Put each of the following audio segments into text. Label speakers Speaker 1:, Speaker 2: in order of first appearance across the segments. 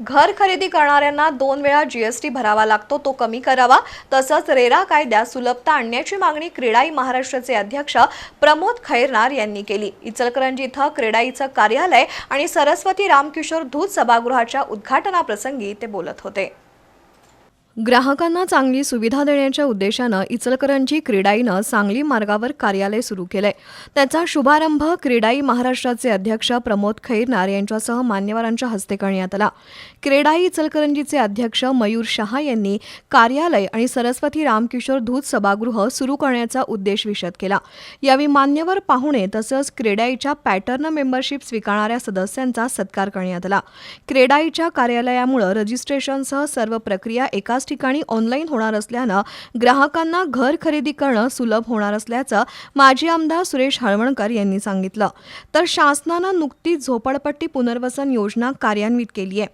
Speaker 1: घर खरेदी करणाऱ्यांना दोन वेळा जीएसटी भरावा लागतो तो कमी करावा. तसंच रेरा कायद्यात सुलभता आणण्याची मागणी क्रीडाई महाराष्ट्राचे अध्यक्ष प्रमोद खैरनार यांनी केली. इचलकरंजी इथं क्रीडाईचं कार्यालय आणि सरस्वती रामकिशोर धूत सभागृहाच्या उद्घाटनाप्रसंगी ते बोलत होते. ग्राहकांना चांगली सुविधा देण्याच्या उद्देशानं इचलकरंजी क्रीडाईनं सांगली मार्गावर कार्यालय सुरू केलंय. त्याचा शुभारंभ क्रीडाई महाराष्ट्राचे अध्यक्ष प्रमोद खैरनार यांच्यासह मान्यवरांच्या हस्ते करण्यात आला. क्रीडाई इचलकरंजीचे अध्यक्ष मयूर शहा यांनी कार्यालय आणि सरस्वती रामकिशोर धूत सभागृह सुरू करण्याचा उद्देश विशद केला. यावेळी मान्यवर पाहुणे तसंच क्रीडाईच्या पॅटर्न मेंबरशिप स्वीकारणाऱ्या सदस्यांचा सत्कार करण्यात आला. क्रीडाईच्या कार्यालयामुळे रजिस्ट्रेशनसह सर्व प्रक्रिया एकाच ठिकाणी ऑनलाईन होणार असल्यानं ग्राहकांना घर खरेदी करणं सुलभ होणार असल्याचं माजी आमदार सुरेश हळवणकर यांनी सांगितलं. तर शासनानं नुकतीच झोपडपट्टी पुनर्वसन योजना कार्यान्वित केली आहे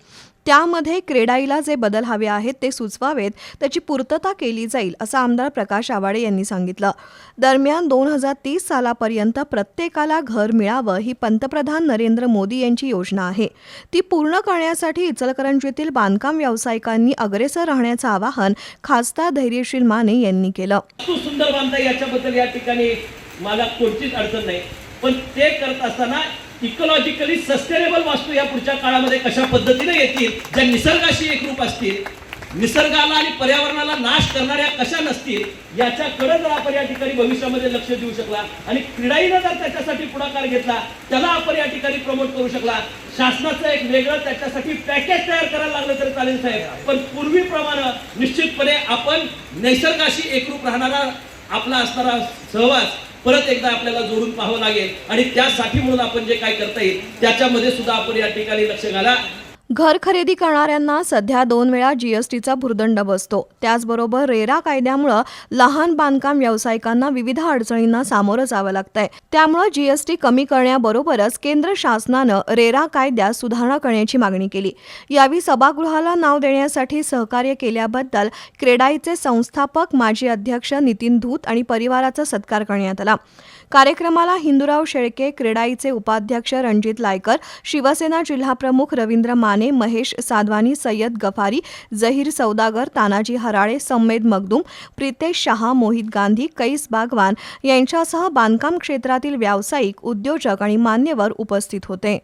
Speaker 1: त्यामध्ये क्रेडाईला जे बदल हवे आहेत ते सुचवावेत त्याची पूर्तता केली जाईल असं आमदार प्रकाश आवाडे यांनी सांगितलं. दरम्यान दोन हजार तीस सालापर्यंत प्रत्येकाला घर मिळावं ही पंतप्रधान नरेंद्र मोदी यांची योजना आहे. ती पूर्ण करण्यासाठी इचलकरंजीतील बांधकाम व्यावसायिकांनी अग्रेसर राहण्याचं आवाहन खासदार धैर्यशील माने यांनी केलं.
Speaker 2: सुंदर बांधता याच्याबद्दल या ठिकाणी मला कोणतीच अडचण नाही. पण ते करत असताना इकोलॉजिकली सस्टेनेबल वास्तू या पुढच्या काळामध्ये कशा पद्धतीने येतील ज्या निसर्गाशी एकरूप असतील निसर्गाला आणि पर्यावरणाला नाश करणाऱ्या कशा नसतील याच्याकडे जर आपण या ठिकाणी भविष्यामध्ये लक्ष देऊ शकला आणि क्रीडाईनं जर त्याच्यासाठी पुढाकार घेतला त्याला आपण या ठिकाणी प्रमोट करू शकला. शासनाचं एक वेगळं त्याच्यासाठी पॅकेज तयार करायला लागलं तरी चालेल साहेब. पण पूर्वीप्रमाणे निश्चितपणे आपण निसर्गाशी एकरूप राहणारा आपला असणारा सहवास परत एकदा आपल्याला जोडून पाहावं लागेल. आणि त्यासाठी म्हणून आपण जे काय करता येईल त्याच्यामध्ये सुद्धा आपण या ठिकाणी लक्ष घाला.
Speaker 1: घर खरेदी करणाऱ्यांना सध्या दोन वेळा जीएसटीचा भुर्दंड बसतो. त्याचबरोबर रेरा कायद्यामुळं लहान बांधकाम व्यावसायिकांना विविध अडचणींना सामोरं जावं लागतंय. त्यामुळं जीएसटी कमी करण्याबरोबरच केंद्र शासनानं रेरा कायद्यात सुधारणा करण्याची मागणी केली. यावेळी सभागृहाला नाव देण्यासाठी सहकार्य केल्याबद्दल क्रेडाईचे संस्थापक माजी अध्यक्ष नितीन धूत आणि परिवाराचा सत्कार करण्यात आला. कार्यक्रमाला हिंदूराव शेळके क्रेडाईचे उपाध्यक्ष रणजित लायकर शिवसेना जिल्हाप्रमुख रवींद्र मान माने महेश साधवानी सय्यद गफारी जहीर सौदागर तानाजी हराळे सम्मेद मगदूम प्रितेश शहा मोहित गांधी कैस बागवान यांच्यासह बांधकाम क्षेत्रातील व्यावसायिक उद्योजक आणि मान्यवर उपस्थित होते.